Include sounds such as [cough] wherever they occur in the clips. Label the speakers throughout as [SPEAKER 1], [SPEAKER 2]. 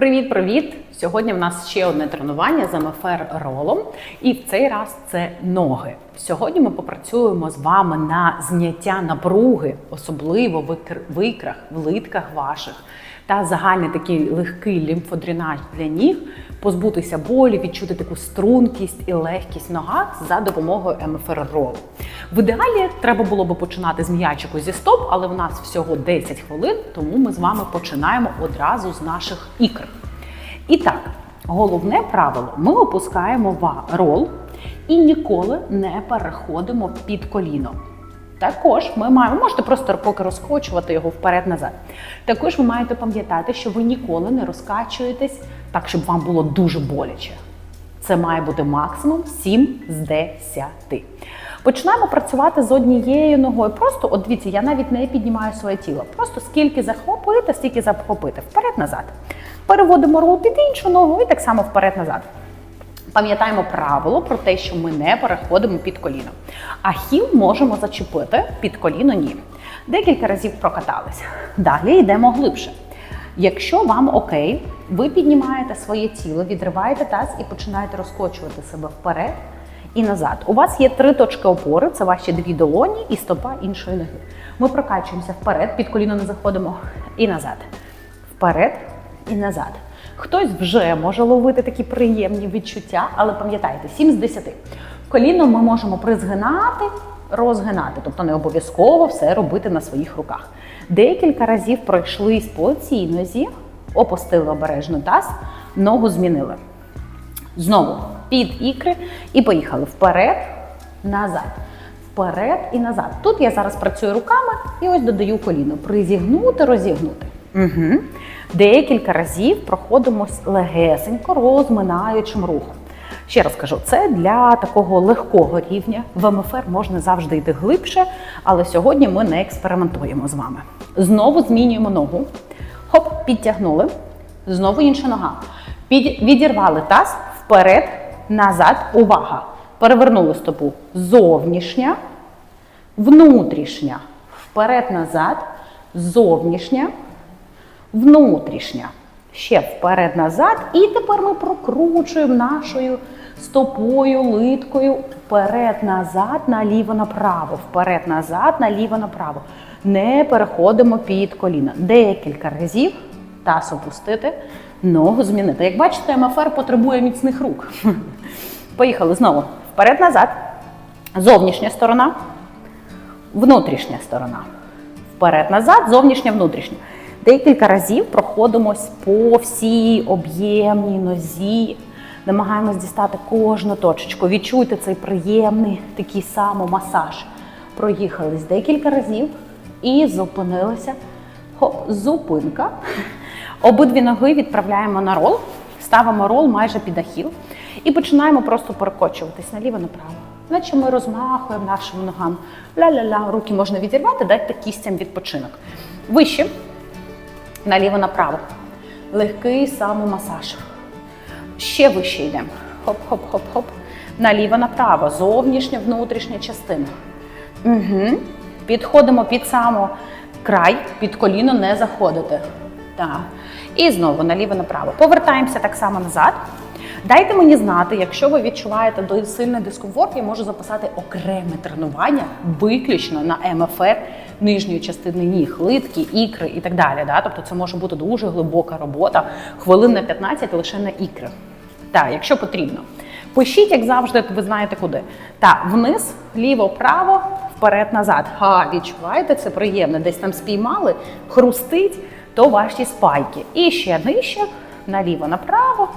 [SPEAKER 1] Привіт-привіт! Сьогодні в нас ще одне тренування з МФР ролом, і в цей раз це ноги. Сьогодні ми попрацюємо з вами на зняття напруги, особливо в ікр- ікрах, в литках ваших, та загальний такий легкий лімфодренаж для ніг, позбутися болі, відчути таку стрункість і легкість в ногах за допомогою МФР ролу. В ідеалі треба було би починати з м'ячику зі стоп, але в нас всього 10 хвилин, тому ми з вами починаємо одразу з наших ікр. І так, головне правило: ми опускаємо рол і ніколи не переходимо під коліно. Також ми маємо, можете просто поки розкочувати його вперед-назад. Також ви маєте пам'ятати, що ви ніколи не розкачуєтесь так, щоб вам було дуже боляче. Це має бути максимум 7 з 10. Починаємо працювати з однією ногою. Просто, от дивіться, я навіть не піднімаю своє тіло. Просто скільки захопити, стільки захопити. Вперед-назад. Переводимо рол під іншу ногу і так само вперед-назад. Пам'ятаємо правило про те, що ми не переходимо під коліно. А хіл можемо зачепити під коліно ні. Декілька разів прокаталися. Далі йдемо глибше. Якщо вам окей, ви піднімаєте своє тіло, відриваєте таз і починаєте розкочувати себе вперед і назад. У вас є три точки опори: це ваші дві долоні і стопа іншої ноги. Ми прокачуємося вперед, під коліно не заходимо і назад. Вперед і назад. Хтось вже може ловити такі приємні відчуття, але пам'ятайте, 7 з 10. Коліно ми можемо призгинати, розгинати, тобто не обов'язково все робити на своїх руках. Декілька разів пройшлись по цій нозі, опустили обережно таз, ногу змінили. Знову під ікри і поїхали вперед, назад. Вперед і назад. Тут я зараз працюю руками і ось додаю коліно. Призігнути, розігнути. Угу. Декілька разів проходимось легесенько, розминаючим рухом. Ще раз кажу, це для такого легкого рівня. В МФР можна завжди йти глибше, але сьогодні ми не експериментуємо з вами. Знову змінюємо ногу. Хоп, підтягнули. Знову інша нога. Під, відірвали таз вперед, назад. Увага! Перевернули стопу. Зовнішня, внутрішня. Вперед-назад, зовнішня, внутрішня. Ще вперед-назад. І тепер ми прокручуємо нашою стопою, литкою вперед-назад, наліво-направо, вперед-назад, наліво-направо. Не переходимо під коліна. Декілька разів таз опустити, ногу змінити. Як бачите, МФР потребує міцних рук. [laughs] Поїхали знову. Вперед-назад. Зовнішня сторона, внутрішня сторона. Вперед-назад, зовнішня, внутрішня. Декілька разів проходимось по всій об'ємній нозі. Намагаємось дістати кожну точечку. Відчуйте цей приємний такий самомасаж. Проїхались декілька разів і зупинилися. Хоп, зупинка. Обидві ноги відправляємо на рол, ставимо рол майже під ахіл і починаємо просто перекочуватись наліво-направо. Наче ми розмахуємо нашими ногами. Ля-ля-ля, руки можна відірвати, дайте кістям відпочинок. Вище, наліво-направо. Легкий самомасаж. Ще вище йдемо. Хоп-хоп-хоп-хоп. Наліво-направо. Зовнішня, внутрішня частина. Угу. Підходимо під само край, під коліно не заходити. Так. І знову наліво-направо. Повертаємося так само назад. Дайте мені знати, якщо ви відчуваєте сильний дискомфорт, я можу записати окреме тренування виключно на МФР нижньої частини ніг, литки, ікри і так далі. Да? Тобто це може бути дуже глибока робота, хвилин на 15 лише на ікри. Так, якщо потрібно. Пишіть, як завжди, ви знаєте куди. Так, вниз, ліво, право, вперед, назад. Ха, відчуваєте, це приємно. Десь там спіймали, хрустить, то ваші спайки. І ще нижче, наліво, направо.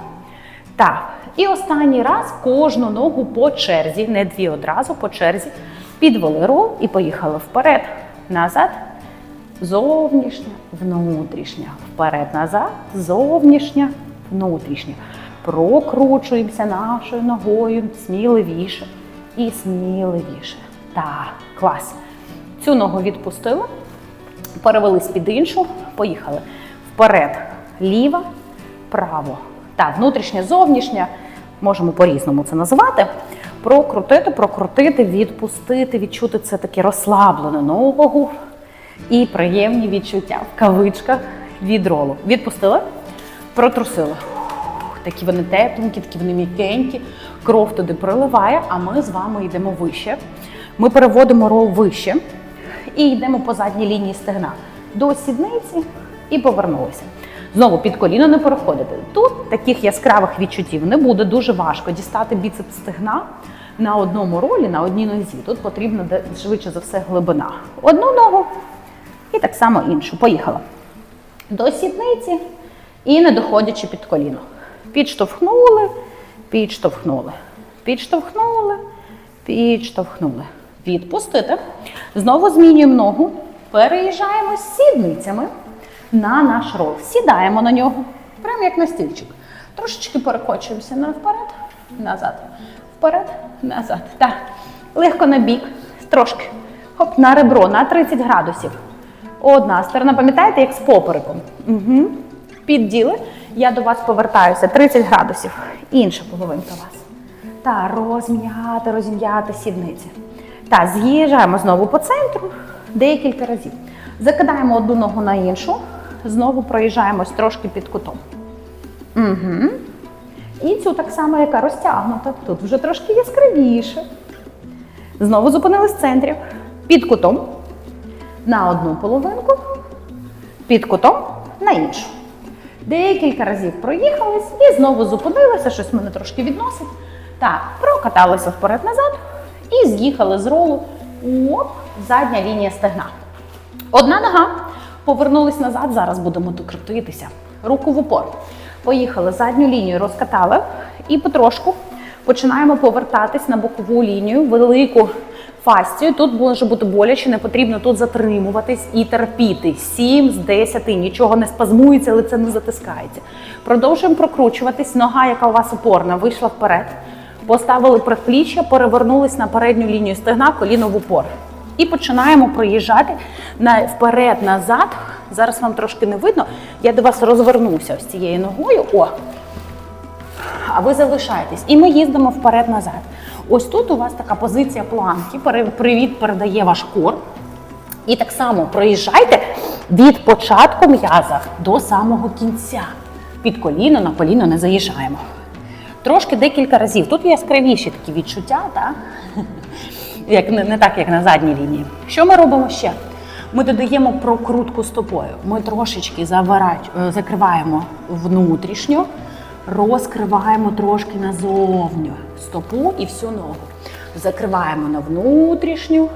[SPEAKER 1] Так. І останній раз кожну ногу по черзі, не дві одразу, по черзі. Підвели рол і поїхали вперед, назад, зовнішня, внутрішня. Вперед, назад, зовнішня, внутрішня. Прокручуємося нашою ногою сміливіше і сміливіше. Так, клас. Цю ногу відпустили, перевелись під іншу, поїхали. Вперед, ліва, право. Так, внутрішня, зовнішня, можемо по-різному це називати. Прокрутити, прокрутити, відпустити, відчути це таке розслаблену ногу і приємні відчуття в кавичках від ролу. Відпустили, Протрусили. Такі вони тепленькі, такі вони м'якенькі, кров туди проливає, а ми з вами йдемо вище. Ми переводимо рол вище і йдемо по задній лінії стегна до сідниці і повернулися. Знову під коліно не переходити. Тут таких яскравих відчуттів не буде дуже важко дістати біцепс стегна на одному ролі, на одній нозі. Тут потрібно швидше за все глибина. Одну ногу і так само іншу. Поїхала. До сідниці і не доходячи під коліно. Підштовхнули, підштовхнули, підштовхнули, підштовхнули. Відпустити. Знову змінюємо ногу. Переїжджаємо сідницями на наш рол. Сідаємо на нього, прямо як на стільчик. Трошечки перекочуємося вперед, назад, вперед, назад. Так. Легко на бік, трошки. Хоп, на ребро, на 30 градусів. Одна сторона, пам'ятаєте, як з попереком? Угу. Підділи. Я до вас повертаюся 30 градусів. Інша половинка вас. Та розм'яти, розім'яти сідниці. Та з'їжджаємо знову по центру декілька разів. Закидаємо одну ногу на іншу, знову проїжджаємось трошки під кутом. Угу. І цю так само, яка розтягнута. Тут вже трошки яскравіше. Знову зупинились в центрі. Під кутом на одну половинку, під кутом на іншу. Декілька разів проїхались і знову зупинилися, щось мене трошки відносить. Так, прокаталися вперед-назад і з'їхали з ролу. Оп, задня лінія стегна. Одна нога. Повернулись назад, зараз будемо тут крутитися. Руку в упор. Поїхали задню лінію, розкатали і потрошку починаємо повертатись на бокову лінію, велику фастію. Тут може бути боляче, не потрібно тут затримуватись і терпіти. 7 з 10, нічого не спазмується, але це не затискається. Продовжуємо прокручуватись. Нога, яка у вас опорна, вийшла вперед. Поставили предпліччя, перевернулись на передню лінію стегна, коліно в упор. І починаємо проїжджати вперед-назад. Зараз вам трошки не видно. Я до вас розвернуся ось цією ногою. О! А ви залишаєтесь. І ми їздимо вперед-назад. Ось тут у вас така позиція планки. Привіт передає ваш кор. І так само проїжджайте від початку м'яза до самого кінця. Під коліно на коліно не заїжджаємо. Трошки декілька разів. Тут яскравіші такі відчуття, так? [laughs] Як, не, не так, як на задній лінії. Що ми робимо ще? Ми додаємо прокрутку стопою. Ми трошечки завирач, е, закриваємо внутрішню, розкриваємо трошки назовню стопу і всю ногу. Закриваємо на внутрішню,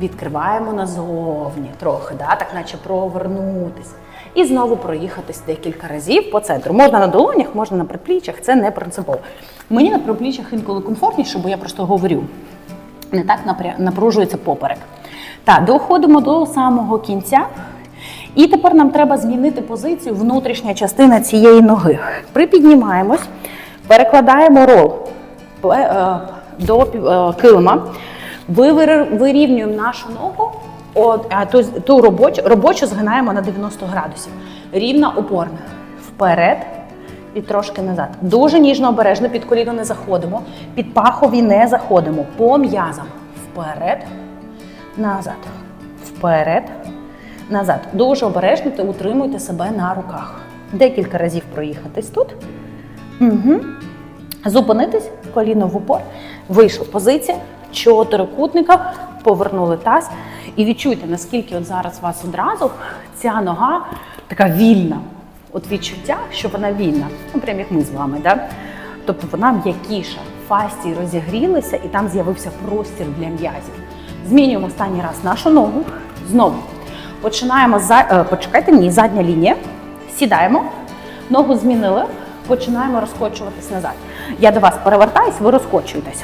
[SPEAKER 1] відкриваємо назовні трохи, да? так наче провернутись. І знову проїхатись декілька разів по центру. Можна на долонях, можна на предпліччях, це не принципово. Мені на предпліччях інколи комфортніше, бо я просто говорю. Не так напружується поперек. Так, доходимо до самого кінця. І тепер нам треба змінити позицію внутрішня частина цієї ноги. Припіднімаємось, перекладаємо рол е, до е, килима, вирівнюємо нашу ногу, ту робочу, робочу згинаємо на 90 градусів. Рівна опорна. Вперед і трошки назад. Дуже ніжно обережно під коліно не заходимо, під пахові не заходимо. По м'язам. Вперед, назад. Вперед, назад. Дуже обережно та утримуйте себе на руках. Декілька разів проїхатись тут. Угу. Зупинитись, коліно в упор. Вийшла позиція, чотирикутника, повернули таз. І відчуйте, наскільки от зараз у вас одразу ця нога така вільна. От відчуття, що вона вільна. Ну, прям як ми з вами, да? Тобто вона м'якіша. Фасції розігрілися і там з'явився простір для м'язів. Змінюємо останній раз нашу ногу. Знову починаємо за е, почекайте ні, задня лінія. Сідаємо, ногу змінили, починаємо розкочуватись назад. Я до вас перевертаюсь, ви розкочуєтесь.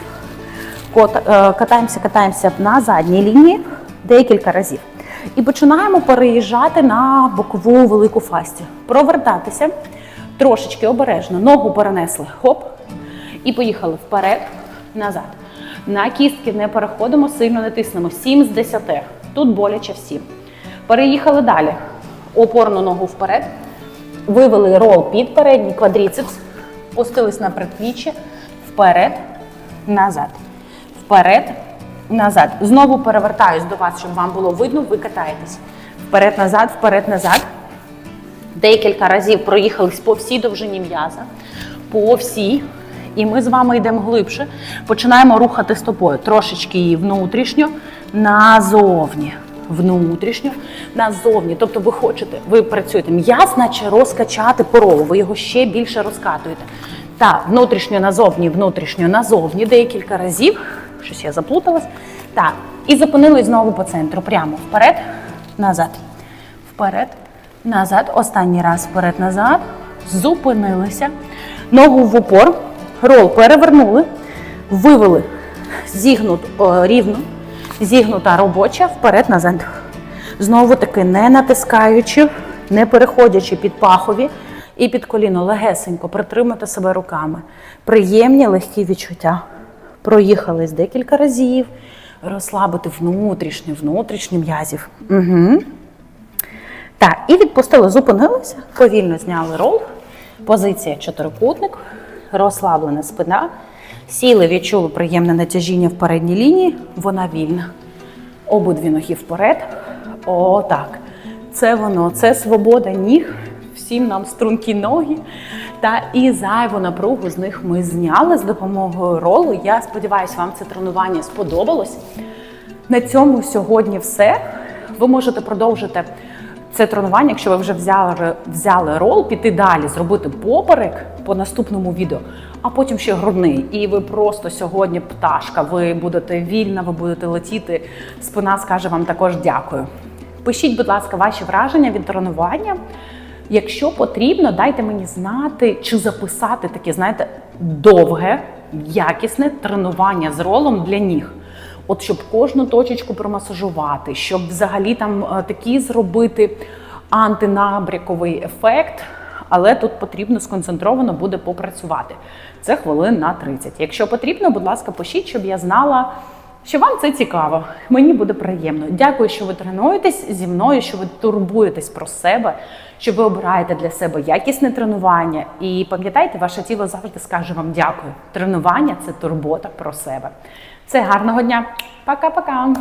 [SPEAKER 1] Е, катаємося, катаємося на задній лінії декілька разів. І починаємо переїжджати на бокову велику фастію. Провертатися трошечки обережно. Ногу перенесли. Хоп. І поїхали вперед, назад. На кістки не переходимо, сильно не тиснемо. 7 з 10. Тут боляче всім. Переїхали далі. Опорну ногу вперед. Вивели рол під передній квадріцепс. Пустились на предпліччя. Вперед, назад. Вперед, назад. Знову перевертаюсь до вас, щоб вам було видно. Ви катаєтесь. Вперед, назад, вперед, назад. Декілька разів проїхались по всій довжині м'яза, по всій. І ми з вами йдемо глибше. Починаємо рухати стопою. Трошечки її внутрішньо, назовні. Внутрішньо, назовні. Тобто ви хочете, ви працюєте м'яз, наче розкачати порову, ви його ще більше розкатуєте. Так, внутрішньо назовні, внутрішньо назовні декілька разів. Щось я заплуталась. Так. І зупинились знову по центру. Прямо вперед, назад. Вперед, назад. Останній раз вперед, назад. Зупинилися. Ногу в упор. Рол перевернули. Вивели зігнут рівно. Зігнута робоча, вперед, назад. Знову таки не натискаючи, не переходячи під пахові і під коліно легесенько притримати себе руками. Приємні легкі відчуття. Проїхались декілька разів, розслабити внутрішнє, внутрішнє м'язів. Угу. Так, і відпустили, зупинилися, повільно зняли рол. Позиція чотирикутник, розслаблена спина. Сіли, відчули приємне натяжіння в передній лінії, вона вільна. Обидві ноги вперед. Отак. Це воно, це свобода ніг. Всім нам стрункі ноги. Та і зайву напругу з них ми зняли з допомогою ролу. Я сподіваюся, вам це тренування сподобалось. На цьому сьогодні все. Ви можете продовжити це тренування, якщо ви вже взяли, взяли рол, піти далі, зробити поперек по наступному відео, а потім ще грудний. І ви просто сьогодні пташка, ви будете вільна, ви будете летіти. Спина скаже вам також дякую. Пишіть, будь ласка, ваші враження від тренування. Якщо потрібно, дайте мені знати, чи записати таке, знаєте, довге, якісне тренування з ролом для ніг. От щоб кожну точечку промасажувати, щоб взагалі там е, такий зробити антинабряковий ефект, але тут потрібно сконцентровано буде попрацювати. Це хвилин на 30. Якщо потрібно, будь ласка, пишіть, щоб я знала, що вам це цікаво. Мені буде приємно. Дякую, що ви тренуєтесь зі мною, що ви турбуєтесь про себе, що ви обираєте для себе якісне тренування. І пам'ятайте, ваше тіло завжди скаже вам дякую. Тренування це турбота про себе. Це гарного дня. Пока-пока.